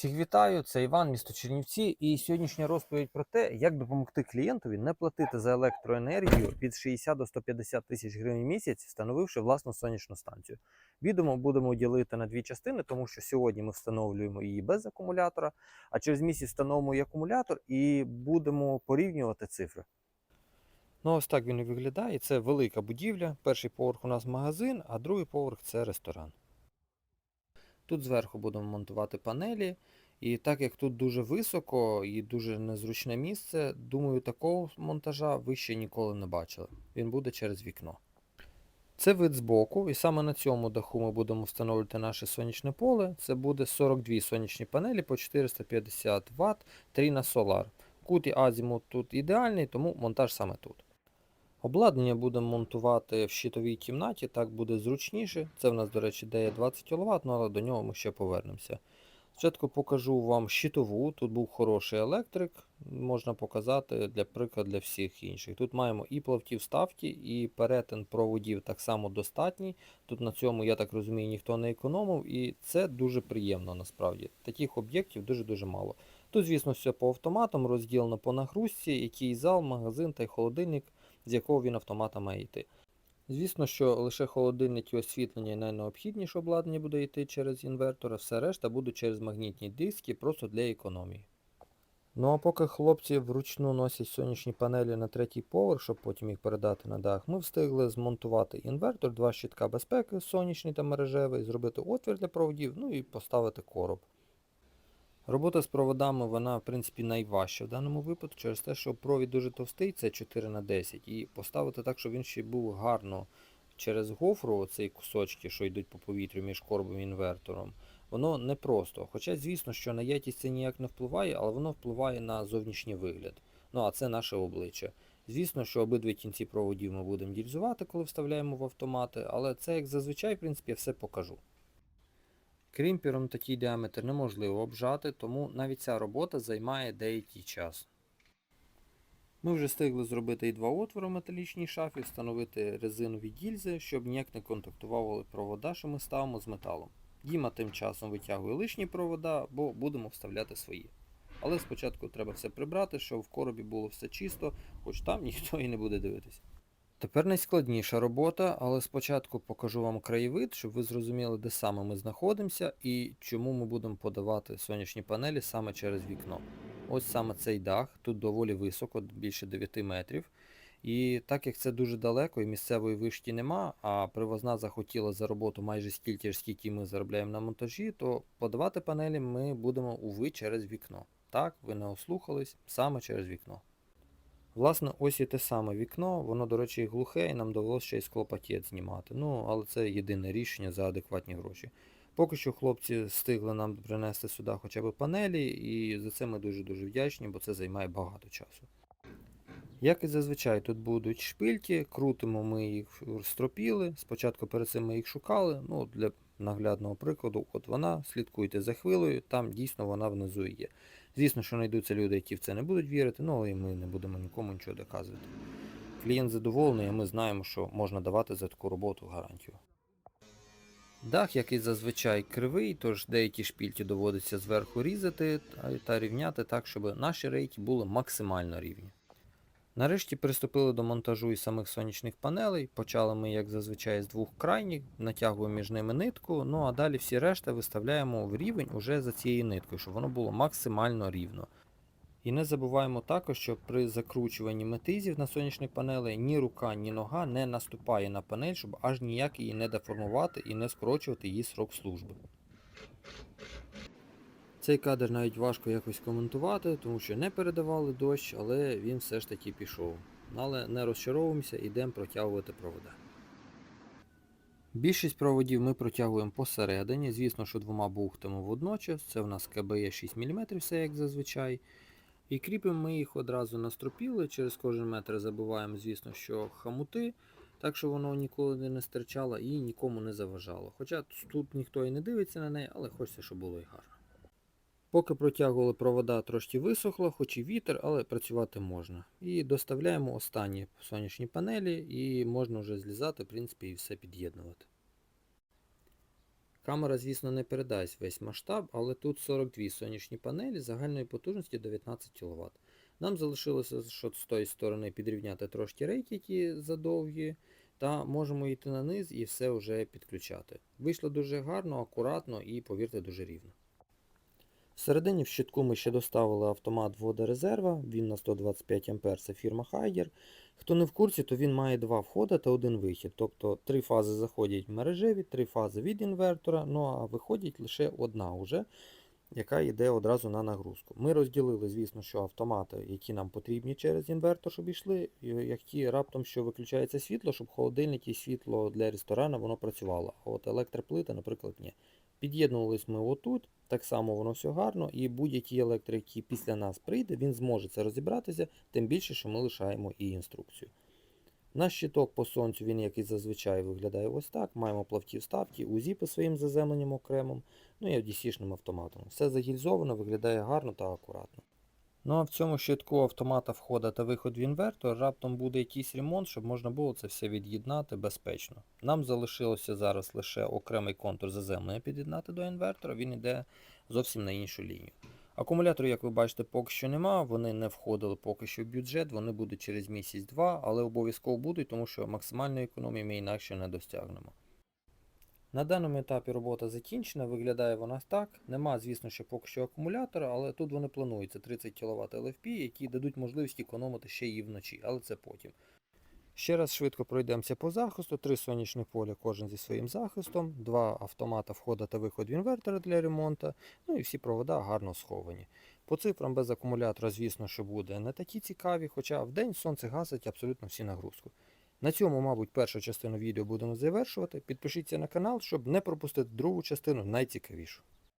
Всіх вітаю, це Іван, місто Чернівці, і сьогоднішня розповідь про те, як допомогти клієнтові не платити за електроенергію від 60 до 150 тисяч гривень в місяць, встановивши власну сонячну станцію. Відео ми будемо ділити на дві частини, тому що сьогодні ми встановлюємо її без акумулятора, а через місяць встановимо і акумулятор і будемо порівнювати цифри. Ну, ось так він і виглядає. Це велика будівля. Перший поверх у нас магазин, а другий поверх це ресторан. Тут зверху будемо монтувати панелі. І так як тут дуже високо і дуже незручне місце, думаю, такого монтажа ви ще ніколи не бачили. Він буде через вікно. Це вид збоку, і саме на цьому даху ми будемо встановлювати наше сонячне поле. Це буде 42 сонячні панелі по 450 Вт, 3 на солар. Кут і азімут тут ідеальний, тому монтаж саме тут. Обладнання будемо монтувати в щитовій кімнаті, так буде зручніше. Це в нас, до речі, дає 20 кВт, але до нього ми ще повернемося. Спочатку покажу вам щитову. Тут був хороший електрик, можна показати для прикладу для всіх інших. Тут маємо і плавки вставки, і перетин проводів так само достатній. Тут на цьому, я так розумію, ніхто не економив, і це дуже приємно насправді. Таких об'єктів дуже-дуже мало. Тут, звісно, все по автоматам, розділено по нагрузці, який зал, магазин та й холодильник, з якого він автомата має йти. Звісно, що лише холодильник і освітлення і найнеобхідніше обладнання буде йти через інвертор, а все решта буде через магнітні диски, просто для економії. Ну а поки хлопці вручну носять сонячні панелі на третій поверх, щоб потім їх передати на дах, ми встигли змонтувати інвертор, два щитка безпеки, сонячний та мережевий, зробити отвір для проводів, ну і поставити короб. Робота з проводами, вона, в принципі, найважча в даному випадку, через те, що провід дуже товстий, це 4 на 10 І поставити так, щоб він ще був гарно через гофру, оцей кусочки, що йдуть по повітрю між коробом і інвертором, воно непросто. Хоча, звісно, що на якість це ніяк не впливає, але воно впливає на зовнішній вигляд. Ну, а це наше обличчя. Звісно, що обидві кінці проводів ми будемо дільзувати, коли вставляємо в автомати, але це, як зазвичай, в принципі, я все покажу. Крімпером такий діаметр неможливо обжати, тому навіть ця робота займає деякий час. Ми вже встигли зробити і два отвори в металічній шафі, встановити резинові гільзи, щоб ніяк не контактували провода, що ми ставимо з металом. Діма тим часом витягує лишні провода, бо будемо вставляти свої. Але спочатку треба все прибрати, щоб в коробі було все чисто, хоч там ніхто і не буде дивитися. Тепер найскладніша робота, але спочатку покажу вам краєвид, щоб ви зрозуміли, де саме ми знаходимося і чому ми будемо подавати сонячні панелі саме через вікно. Ось саме цей дах, тут доволі високо, більше 9 метрів. І так як це дуже далеко і місцевої вишки нема, а привозна захотіла за роботу майже стільки ж, скільки ми заробляємо на монтажі, то подавати панелі ми будемо уви через вікно. Так, ви не ослухались, саме через вікно. Власне, ось і те саме вікно, воно, до речі, глухе, і нам довелося ще й склопакет знімати. Ну, але це єдине рішення за адекватні гроші. Поки що хлопці встигли нам принести сюди хоча б панелі, і за це ми дуже-дуже вдячні, бо це займає багато часу. Як і зазвичай, тут будуть шпильки, крутимо ми їх стропіли. Спочатку перед цим ми їх шукали. Ну, для наглядного прикладу, от вона, слідкуйте за хвилею, там дійсно вона внизу є. Звісно, що знайдуться люди, які в це не будуть вірити, ну але ми не будемо нікому нічого доказувати. Клієнт задоволений, а ми знаємо, що можна давати за таку роботу гарантію. Дах, який зазвичай кривий, тож деякі шпільки доводиться зверху різати та рівняти так, щоб наші рейки були максимально рівні. Нарешті приступили до монтажу і самих сонячних панелей. Почали ми, як зазвичай, з двох крайніх, натягуємо між ними нитку, ну а далі всі решта виставляємо в рівень уже за цією ниткою, щоб воно було максимально рівно. І не забуваємо також, що при закручуванні метизів на сонячні панели ні рука, ні нога не наступає на панель, щоб аж ніяк її не деформувати і не скорочувати її срок служби. Цей кадр навіть важко якось коментувати, тому що не передавали дощ, але він все ж таки пішов. Але не розчаровуємося, йдемо протягувати провода. Більшість проводів ми протягуємо посередині, звісно, що двома бухтами водночас. Це в нас КБЄ 6 мм, все як зазвичай. І кріпимо ми їх одразу на стропіли, через кожен метр забуваємо, звісно, що хамути, так що воно ніколи не стирчало і нікому не заважало. Хоча тут ніхто і не дивиться на неї, але хочеться, щоб було і гарно. Поки протягували провода, трошки висохло, хоч і вітер, але працювати можна. І доставляємо останні сонячні панелі, і можна вже злізати, в принципі, і все під'єднувати. Камера, звісно, не передасть весь масштаб, але тут 42 сонячні панелі загальної потужності 19 кВт. Нам залишилося що з тої сторони підрівняти трошки рейки, які задовгі, та можемо йти на низ і все вже підключати. Вийшло дуже гарно, акуратно і, повірте, дуже рівно. Всередині в щитку ми ще доставили автомат водорезерва, він на 125 А, це фірма Хайгер. Хто не в курсі, то він має два входи та один вихід. Тобто три фази заходять мережеві, три фази від інвертора, ну а виходить лише одна уже, яка йде одразу на нагрузку. Ми розділили, звісно, що автомати, які нам потрібні через інвертор, щоб йшли, які раптом що виключається світло, щоб холодильник і світло для ресторану воно працювало. А от електроплита, наприклад, ні. Під'єднувались ми отут, так само воно все гарно, і будь-який електрик, який після нас прийде, він зможе це розібратися, тим більше, що ми лишаємо і інструкцію. Наш щиток по сонцю, він як і зазвичай виглядає ось так. Маємо плавті вставки, УЗІ по своїм заземленням окремим, ну і DC-шним автоматом. Все загільзовано, виглядає гарно та акуратно. Ну а в цьому щитку автомата входа та виход в інвертор раптом буде якийсь ремонт, щоб можна було це все від'єднати безпечно. Нам залишилося зараз лише окремий контур заземлення під'єднати до інвертора, він йде зовсім на іншу лінію. Акумуляторів, як ви бачите, поки що нема, вони не входили поки що в бюджет, вони будуть через місяць-два, але обов'язково будуть, тому що максимальної економії ми інакше не досягнемо. На даному етапі робота закінчена, виглядає вона так. Нема, звісно, ще поки що акумулятора, але тут вони плануються 30 кВт LFP, які дадуть можливість економити ще і вночі, але це потім. Ще раз швидко пройдемося по захисту. Три сонячних поля, кожен зі своїм захистом, два автомата входа та виход в інвертори для ремонту, ну і всі провода гарно сховані. По цифрам без акумулятора, звісно, що буде не такі цікаві, хоча в день сонце гасить абсолютно всі нагрузку. На цьому, мабуть, першу частину відео будемо завершувати. Підпишіться на канал, щоб не пропустити другу частину найцікавішу.